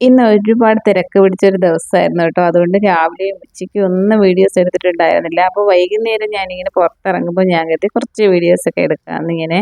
ഇന്ന് ഒരുപാട് തിരക്ക് പിടിച്ചൊരു ദിവസമായിരുന്നു കേട്ടോ. അതുകൊണ്ട് രാവിലെയും ഉച്ചയ്ക്കും ഒന്നും വീഡിയോസ് എടുത്തിട്ടുണ്ടായിരുന്നില്ല. അപ്പോൾ വൈകുന്നേരം ഞാനിങ്ങനെ പുറത്തിറങ്ങുമ്പോൾ ഞാൻ കരുതി കുറച്ച് വീഡിയോസൊക്കെ എടുക്കാമെന്ന് ഇങ്ങനെ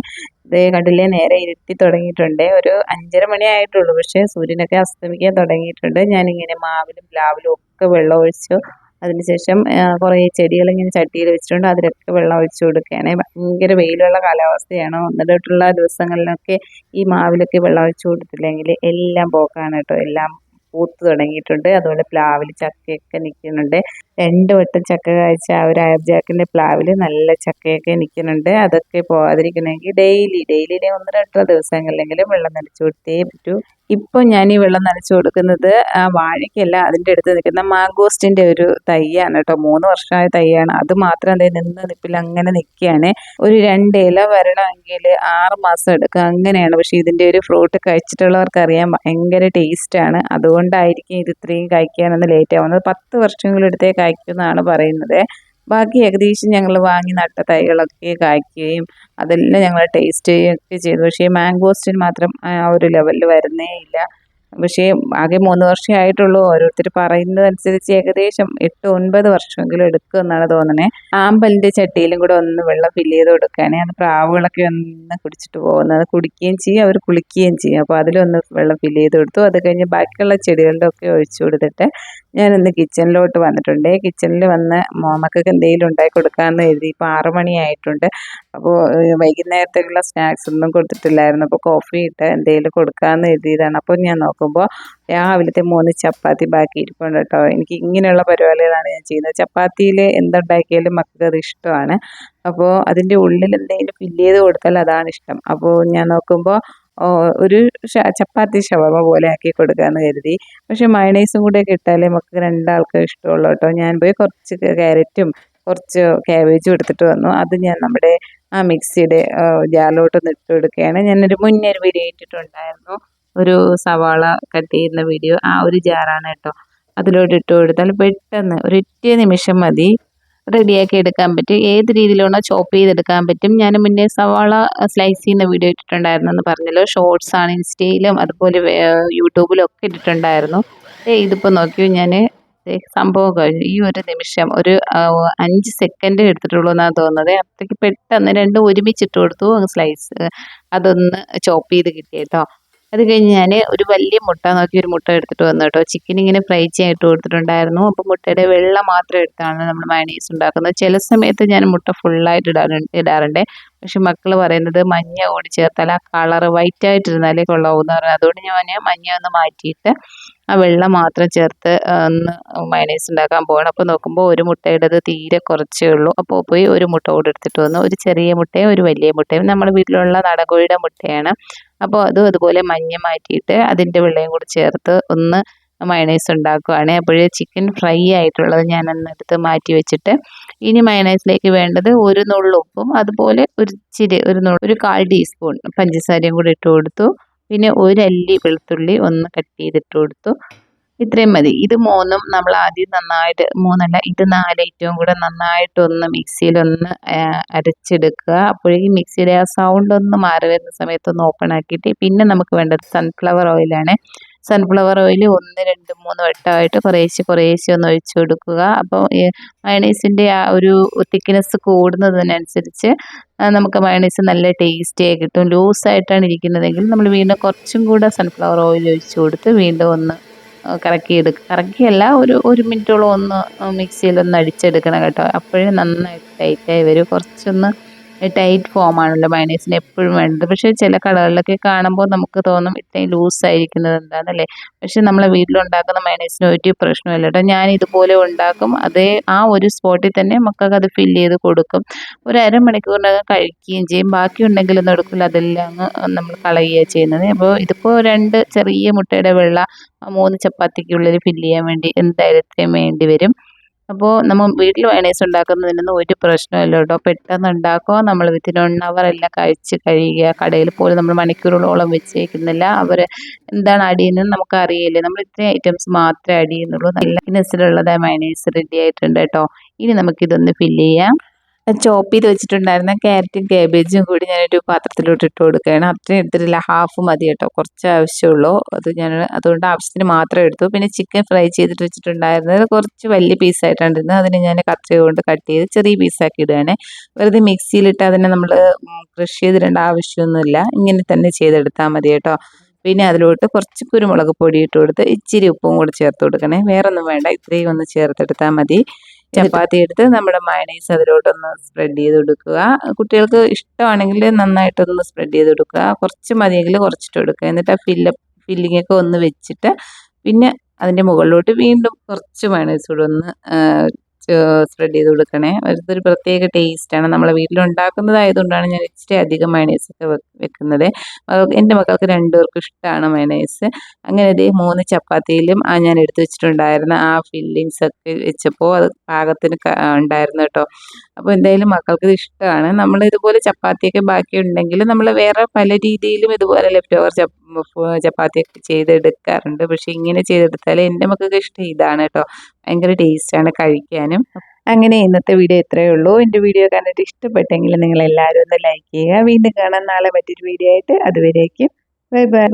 ഇതേ കണ്ടില്ലേ നേരെ ഇരുത്തി തുടങ്ങിയിട്ടുണ്ട്. ഒരു അഞ്ചര മണി ആയിട്ടുള്ളൂ. പക്ഷേ സൂര്യനൊക്കെ അസ്തമിക്കാൻ തുടങ്ങിയിട്ടുണ്ട്. ഞാനിങ്ങനെ മാവിലും പ്ലാവിലും ഒക്കെ വെള്ളം ഒഴിച്ചു അതിനുശേഷം കുറേ ചെടികൾ ഇങ്ങനെ ചട്ടിയിൽ വെച്ചിട്ടുണ്ട്. അതിലൊക്കെ വെള്ളം ഒഴിച്ചു കൊടുക്കുകയാണ്. ഭയങ്കര വെയിലുള്ള കാലാവസ്ഥയാണ്. ഒന്നിടട്ടുള്ള ദിവസങ്ങളിലൊക്കെ ഈ മാവിലൊക്കെ വെള്ളം ഒഴിച്ചു കൊടുത്തില്ലെങ്കിൽ എല്ലാം പോക്കാണ് കേട്ടോ. എല്ലാം പൂത്ത് തുടങ്ങിയിട്ടുണ്ട്. അതുപോലെ പ്ലാവിൽ ചക്കയൊക്കെ നിൽക്കുന്നുണ്ട്. രണ്ട് വട്ടം ചക്ക കാഴ്ച ആ ഒരു അയർജാക്കിന്റെ പ്ലാവിൽ നല്ല ചക്കയൊക്കെ നിൽക്കുന്നുണ്ട്. അതൊക്കെ പോകാതിരിക്കണമെങ്കിൽ ഡെയിലി ഡെയിലി ഒന്ന് രണ്ട് ദിവസങ്ങളിലെങ്കിലും വെള്ളം നനച്ചു കൊടുത്തേ പറ്റൂ. ഇപ്പോൾ ഞാൻ ഈ വെള്ളം നനച്ചു കൊടുക്കുന്നത് ആ വാഴയ്ക്കല്ല അതിന്റെ അടുത്ത് നിൽക്കുന്ന മാഗോസ്റ്റിന്റെ ഒരു തൈയാണ് കേട്ടോ. മൂന്ന് വർഷമായ തൈയാണ്. അത് മാത്രം അതേ നിന്ന് നിപ്പിൽ അങ്ങനെ നിൽക്കുകയാണ്. ഒരു രണ്ട് ഇല വരണമെങ്കിൽ ആറ് മാസം എടുക്കുക. അങ്ങനെയാണ്. പക്ഷേ ഇതിന്റെ ഒരു ഫ്രൂട്ട് കഴിച്ചിട്ടുള്ളവർക്ക് അറിയാൻ ഭയങ്കര ടേസ്റ്റാണ് അതുകൊണ്ടായിരിക്കും ഇത് ഇത്രയും കഴിക്കാനൊന്ന് ലേറ്റ് ആവുന്നത്. പത്ത് വർഷങ്ങളെടുത്തേ കായ്ക്കുമെന്നാണ് പറയുന്നത്. ബാക്കി ഏകദേശം ഞങ്ങൾ വാങ്ങി നട്ട തൈകളൊക്കെ കായ്ക്കുകയും അതെല്ലാം ഞങ്ങൾ ടേസ്റ്റ് ചെയ്യുകയൊക്കെ ചെയ്തു. പക്ഷേ മാങ്കോസ്റ്റിന് മാത്രം ആ ഒരു ലെവലിൽ വരുന്നേ ഇല്ല. പക്ഷേ ആകെ മൂന്ന് വർഷമേ ആയിട്ടുള്ളൂ. ഓരോരുത്തർ പറയുന്നതനുസരിച്ച് ഏകദേശം എട്ട് ഒൻപത് വർഷമെങ്കിലും എടുക്കും എന്നാണ് തോന്നുന്നത് ആമ്പലിന്റെ ചട്ടിയിലും കൂടെ ഒന്ന് വെള്ളം ഫില്ല് ചെയ്ത് കൊടുക്കാനേ അത് പ്രാവുകളൊക്കെ ഒന്ന് കുടിച്ചിട്ട് പോകുന്നത് കുടിക്കുകയും ചെയ്യും അവർ കുളിക്കുകയും ചെയ്യും. അപ്പോൾ അതിലൊന്ന് വെള്ളം ഫില്ല് ചെയ്ത് കൊടുത്തു. അത് കഴിഞ്ഞ് ബാക്കിയുള്ള ചെടികളുടെ ഒക്കെ ഒഴിച്ചു കൊടുത്തിട്ട് ഞാനിന്ന് കിച്ചണിലോട്ട് വന്നിട്ടുണ്ട്. കിച്ചണിൽ വന്ന് മോമക്കൊക്കെ എന്തെങ്കിലും ഉണ്ടാക്കി കൊടുക്കാമെന്ന് എഴുതി ഇപ്പോൾ ആറു മണിയായിട്ടുണ്ട് അപ്പോൾ വൈകുന്നേരത്തേക്കുള്ള സ്നാക്സ് ഒന്നും കൊടുത്തിട്ടില്ലായിരുന്നു. അപ്പോൾ കോഫി ഇട്ട് എന്തെങ്കിലും കൊടുക്കാമെന്ന് എഴുതിയതാണ് അപ്പോൾ ഞാൻ നോക്കുമ്പോൾ രാവിലത്തെ മൂന്ന് ചപ്പാത്തി ബാക്കി ഇരിപ്പുണ്ട് കേട്ടോ. എനിക്ക് ഇങ്ങനെയുള്ള പരിപാടികളാണ് ഞാൻ ചെയ്യുന്നത്. ചപ്പാത്തിയിൽ എന്തുണ്ടാക്കിയാലും മക്കൾക്ക് അത് ഇഷ്ടമാണ്. അപ്പോൾ അതിന്റെ ഉള്ളിൽ എന്തെങ്കിലും ഫില്ല് ചെയ്ത് കൊടുത്താൽ അതാണ് ഇഷ്ടം. അപ്പോൾ ഞാൻ നോക്കുമ്പോൾ ഒരു ചപ്പാത്തി ഷവർമ പോലെ ആക്കി കൊടുക്കാമെന്ന് കരുതി. പക്ഷേ മയണൈസും കൂടെ ഒക്കെ ഇട്ടാലേ നമുക്ക് രണ്ടാൾക്കും ഇഷ്ടമുള്ളൂ കേട്ടോ. ഞാൻ പോയി കുറച്ച് ക്യാരറ്റും കുറച്ച് ക്യാബേജും എടുത്തിട്ട് വന്നു. അത് ഞാൻ നമ്മുടെ ആ മിക്സിയുടെ ജാലോട്ടൊന്ന് ഇട്ട് കൊടുക്കുകയാണ്. ഞാനൊരു മുന്നേ ഒരു വീഡിയോ ഇട്ടിട്ടുണ്ടായിരുന്നു. ഒരു സവാള കട്ട് ചെയ്യുന്ന വീഡിയോ ആ ഒരു ജാറാണ് കേട്ടോ. അതിലോട്ട് ഇട്ട് കൊടുത്താൽ പെട്ടെന്ന് ഒരൊറ്റ നിമിഷം മതി. റെഡിയാക്കി എടുക്കാൻ പറ്റും. ഏത് രീതിയിലാണോ ചോപ്പ് ചെയ്തെടുക്കാൻ പറ്റും. ഞാൻ മുന്നേ സവാള സ്ലൈസ് ചെയ്യുന്ന വീഡിയോ ഇട്ടിട്ടുണ്ടായിരുന്നു എന്ന് പറഞ്ഞല്ലോ. ഷോർട്സ് ആണ് ഇൻസ്റ്റയിലും അതുപോലെ യൂട്യൂബിലും ഒക്കെ ഇട്ടിട്ടുണ്ടായിരുന്നു. ഇതിപ്പോൾ നോക്കിയോ ഞാൻ സംഭവം കഴിഞ്ഞു ഈ ഒരു നിമിഷം ഒരു അഞ്ച് സെക്കൻഡ് എടുത്തിട്ടുള്ളൂ എന്നാണ് തോന്നുന്നത്. അത്രയ്ക്ക് പെട്ടെന്ന് രണ്ടും ഒരുമിച്ചിട്ട് കൊടുത്തു. സ്ലൈസ് അതൊന്ന് ചോപ്പ് ചെയ്ത് കിട്ടിയേട്ടോ അത് കഴിഞ്ഞ് ഞാൻ ഒരു വലിയ മുട്ട നോക്കി ഒരു മുട്ട എടുത്തിട്ട് വന്നു കേട്ടോ. ചിക്കൻ ഇങ്ങനെ ഫ്രൈ ചെയ്യാൻ കൊടുത്തിട്ടുണ്ടായിരുന്നു. അപ്പോൾ മുട്ടയുടെ വെള്ള മാത്രം എടുത്താണ് നമ്മൾ മയണീസ് ഉണ്ടാക്കുന്നത്. ചില സമയത്ത് ഞാൻ മുട്ട ഫുള്ളായിട്ട് ഇടാറുണ്ട് ഇടാറുണ്ട്. പക്ഷെ മക്കൾ പറയുന്നത് മഞ്ഞ കൂടി ചേർത്താൽ ആ കളർ വൈറ്റ് ആയിട്ടിരുന്നാലേ കൊള്ളാവൂ എന്ന് പറയുന്നത് അതുകൊണ്ട് ഞാൻ മഞ്ഞ ഒന്ന് മാറ്റിയിട്ട് ആ വെള്ളം മാത്രം ചേർത്ത് ഒന്ന് മയണൈസ് ഉണ്ടാക്കാൻ പോകണം അപ്പോൾ നോക്കുമ്പോൾ ഒരു മുട്ടയുടേത് തീരെ കുറച്ചേ ഉള്ളൂ. അപ്പോൾ പോയി ഒരു മുട്ട കൂടെ എടുത്തിട്ട് വന്നു. ഒരു ചെറിയ മുട്ടയും ഒരു വലിയ മുട്ടയും. നമ്മുടെ വീട്ടിലുള്ള നടകോഴിയുടെ മുട്ടയാണ്. അപ്പോൾ അതും അതുപോലെ മഞ്ഞ മാറ്റിയിട്ട് അതിന്റെ വെള്ളയും കൂടി ചേർത്ത് ഒന്ന് മയണൈസ് ഉണ്ടാക്കുകയാണ് അപ്പോഴേ ചിക്കൻ ഫ്രൈ ആയിട്ടുള്ളത് ഞാൻ അന്നെടുത്ത് മാറ്റി വെച്ചിട്ട് ഇനി മയണൈസിലേക്ക് വേണ്ടത് ഒരു നുള്ളുപ്പും അതുപോലെ ഒരു ചിരി ഒരു ഒരു കാൽ ടീസ്പൂൺ പഞ്ചസാരയും കൂടി ഇട്ട് കൊടുത്തു. പിന്നെ ഒരു അല്ലി വെളുത്തുള്ളി ഒന്ന് കട്ട് ചെയ്തിട്ട് കൊടുത്തു. ഇത്രയും മതി. ഇത് മൂന്നും നമ്മൾ ആദ്യം നന്നായിട്ട് മൂന്നല്ല ഇത് നാല് ഏറ്റവും കൂടെ നന്നായിട്ടൊന്ന് മിക്സിയിലൊന്ന് അരച്ചെടുക്കുക. അപ്പോഴേക്കും മിക്സിയുടെ ആ സൗണ്ട് ഒന്ന് മാറി വരുന്ന സമയത്ത് ഒന്ന് ഓപ്പൺ ആക്കിയിട്ട് പിന്നെ നമുക്ക് വേണ്ടത് സൺഫ്ലവർ ഓയിലാണ് സൺഫ്ലവർ ഓയിൽ ഒന്ന് രണ്ട് മൂന്ന് വട്ടമായിട്ട് കുറേശ്ശെ കുറേശ്ശെ ഒന്ന് ഒഴിച്ചു കൊടുക്കുക. അപ്പോൾ മയണൈസിന്റെ ആ ഒരു തിക്നെസ് കൂടുന്നതിനനുസരിച്ച് നമുക്ക് മയണൈസ് നല്ല ടേസ്റ്റിയായി കിട്ടും. ലൂസായിട്ടാണ് ഇരിക്കുന്നതെങ്കിൽ നമ്മൾ വീണ്ടും കുറച്ചും കൂടെ സൺഫ്ലവർ ഓയിൽ ഒഴിച്ചു കൊടുത്ത് വീണ്ടും ഒന്ന് കറക്കിയെടുക്കുക കറക്കിയല്ല ഒരു ഒരു മിനിറ്റോളം ഒന്ന് മിക്സിയിലൊന്ന് അടിച്ചെടുക്കണം കേട്ടോ. അപ്പോഴേ നന്നായിട്ട് ടൈറ്റായി വരും. കുറച്ചൊന്ന് ടൈറ്റ് ഫോമാണല്ലോ മയണൈസിന് എപ്പോഴും വേണ്ടത്. പക്ഷേ ചില കടകളിലൊക്കെ കാണുമ്പോൾ നമുക്ക് തോന്നും ഇത്രയും ലൂസായിരിക്കുന്നത് എന്താണെന്നല്ലേ പക്ഷേ നമ്മളെ വീട്ടിലുണ്ടാക്കുന്ന മയണൈസിന് ഒരു പ്രശ്നമില്ല കേട്ടോ. ഞാൻ ഇതുപോലെ ഉണ്ടാക്കും. അതേ ആ ഒരു സ്പോട്ടിൽ തന്നെ മക്കൾക്ക് അത് ഫില്ല് ചെയ്ത് കൊടുക്കും. ഒരു അരമണിക്കൂറിനകം കഴിക്കുകയും ചെയ്യും. ബാക്കി ഉണ്ടെങ്കിലൊന്നും എടുക്കില്ല. അതെല്ലാം നമ്മൾ കളയുകയാണ് ചെയ്യുന്നത്. അപ്പോൾ ഇതിപ്പോൾ രണ്ട് ചെറിയ മുട്ടയുടെ വെള്ള മൂന്ന് ചപ്പാത്തിക്കുള്ളിൽ ഫില്ല് ചെയ്യാൻ വേണ്ടി എന്തായാലും ഇത്രയും വേണ്ടി വരും. അപ്പോൾ നമ്മൾ വീട്ടിൽ മയണൈസ് ഉണ്ടാക്കുന്നതിനൊന്നും ഒരു പ്രശ്നമില്ല കേട്ടോ. പെട്ടെന്ന് ഉണ്ടാക്കുക നമ്മൾ വിത്തിൻ വൺ അവർ എല്ലാം കഴിച്ച് കഴിയുക. കടയിൽ പോലും നമ്മൾ മണിക്കൂറുകളോളം വെച്ചേക്കുന്നില്ല. അവർ എന്താണ് അടിയുന്നത് നമുക്ക് അറിയില്ല. നമ്മൾ ഇത്രയും ഐറ്റംസ് മാത്രമേ അടിയുന്നുള്ളൂ. നല്ല നെസ്സിലുള്ളത് മയണൈസ് റെഡി ആയിട്ടുണ്ട് കേട്ടോ. ഇനി നമുക്കിതൊന്ന് ഫില്ല് ചെയ്യാം. ചോപ്പ് ചെയ്ത് വെച്ചിട്ടുണ്ടായിരുന്ന ക്യാരറ്റും കാബേജും കൂടി ഞാനൊരു പാത്രത്തിലോട്ട് ഇട്ട് കൊടുക്കുകയാണ്. അത്രയും എടുത്തിട്ടില്ല ഹാഫ് മതി കേട്ടോ. കുറച്ച് ആവശ്യമുള്ളൂ. അത് ഞാൻ അതുകൊണ്ട് ആവശ്യത്തിന് മാത്രം എടുത്തു. പിന്നെ ചിക്കൻ ഫ്രൈ ചെയ്തിട്ട് വെച്ചിട്ടുണ്ടായിരുന്നത് കുറച്ച് വലിയ പീസായിട്ടാണ് ഇരുന്നത്. അതിന് ഞാൻ കത്രിക കൊണ്ട് കട്ട് ചെയ്ത് ചെറിയ പീസാക്കി ഇടുകയാണ്. വെറുതെ മിക്സിയിലിട്ട് അതിനെ നമ്മൾ ക്രഷ് ചെയ്തിടേണ്ട ആവശ്യമൊന്നുമില്ല. ഇങ്ങനെ തന്നെ ചെയ്തെടുത്താൽ മതി കേട്ടോ. പിന്നെ അതിലോട്ട് കുറച്ച് കുരുമുളക് പൊടി ഇട്ട് കൊടുത്ത് ഇച്ചിരി ഉപ്പും കൂടി ചേർത്ത് കൊടുക്കണേ. വേറൊന്നും വേണ്ട. ഇത്രയും ഒന്ന് ചേർത്തെടുത്താൽ മതി. ചപ്പാത്തി എടുത്ത് നമ്മുടെ മയണൈസ് അതിലോട്ടൊന്ന് സ്പ്രെഡ് ചെയ്ത് കൊടുക്കുക കുട്ടികൾക്ക് ഇഷ്ടമാണെങ്കിൽ നന്നായിട്ടൊന്ന് സ്പ്രെഡ് ചെയ്ത് കൊടുക്കുക കുറച്ച് മതിയെങ്കിൽ കുറച്ചിട്ട് കൊടുക്കുക എന്നിട്ട് ആ ഫില്ലപ്പ് ഫില്ലിംഗ് ഒക്കെ ഒന്ന് വെച്ചിട്ട് പിന്നെ അതിന്റെ മുകളിലോട്ട് വീണ്ടും കുറച്ച് മയണൈസ് കൂടെ ഒന്ന് സ്പ്രെഡ് ചെയ്ത് കൊടുക്കണേ. അതൊരു പ്രത്യേക ടേസ്റ്റാണ് നമ്മളെ വീട്ടിലുണ്ടാക്കുന്നതായതുകൊണ്ടാണ് ഞാൻ ഇച്ചിരി അധികം മയണൈസ് ഒക്കെ വെക്കുന്നത്. എന്റെ മക്കൾക്ക് രണ്ടുപേർക്കും ഇഷ്ടമാണ് മയണൈസ് അങ്ങനെ ഇതേ മൂന്ന് ചപ്പാത്തിയിലും ആ ഞാൻ എടുത്തു വെച്ചിട്ടുണ്ടായിരുന്ന ആ ഫില്ലിങ്സ് ഒക്കെ വെച്ചപ്പോൾ അത് പാകത്തിന് ഉണ്ടായിരുന്നു കേട്ടോ. അപ്പോൾ എന്തായാലും മക്കൾക്ക് ഇത് ഇഷ്ടമാണ്. നമ്മൾ ഇതുപോലെ ചപ്പാത്തിയൊക്കെ ബാക്കി ഉണ്ടെങ്കിൽ നമ്മൾ വേറെ പല രീതിയിലും ഇതുപോലെ ലെഫ്റ്റ് ഓവർ ചപ്പാത്തിയൊക്കെ ചെയ്തെടുക്കാറുണ്ട്. പക്ഷേ ഇങ്ങനെ ചെയ്തെടുത്താൽ എന്റെ മക്കൾക്ക് ഇഷ്ടം ഇതാണ് കേട്ടോ. ഭയങ്കര ടേസ്റ്റാണ് കഴിക്കാനും. അങ്ങനെ ഇന്നത്തെ വീഡിയോ ഇത്രയേ ഉള്ളൂ. എന്റെ വീഡിയോ കണ്ടിട്ട് ഇഷ്ടപ്പെട്ടെങ്കിൽ നിങ്ങൾ എല്ലാവരും ഒന്ന് ലൈക്ക് ചെയ്യുക. വീണ്ടും കാണാൻ നാളെ മറ്റൊരു വീഡിയോ ആയിട്ട്. അതുവരേക്കും. Bye bye.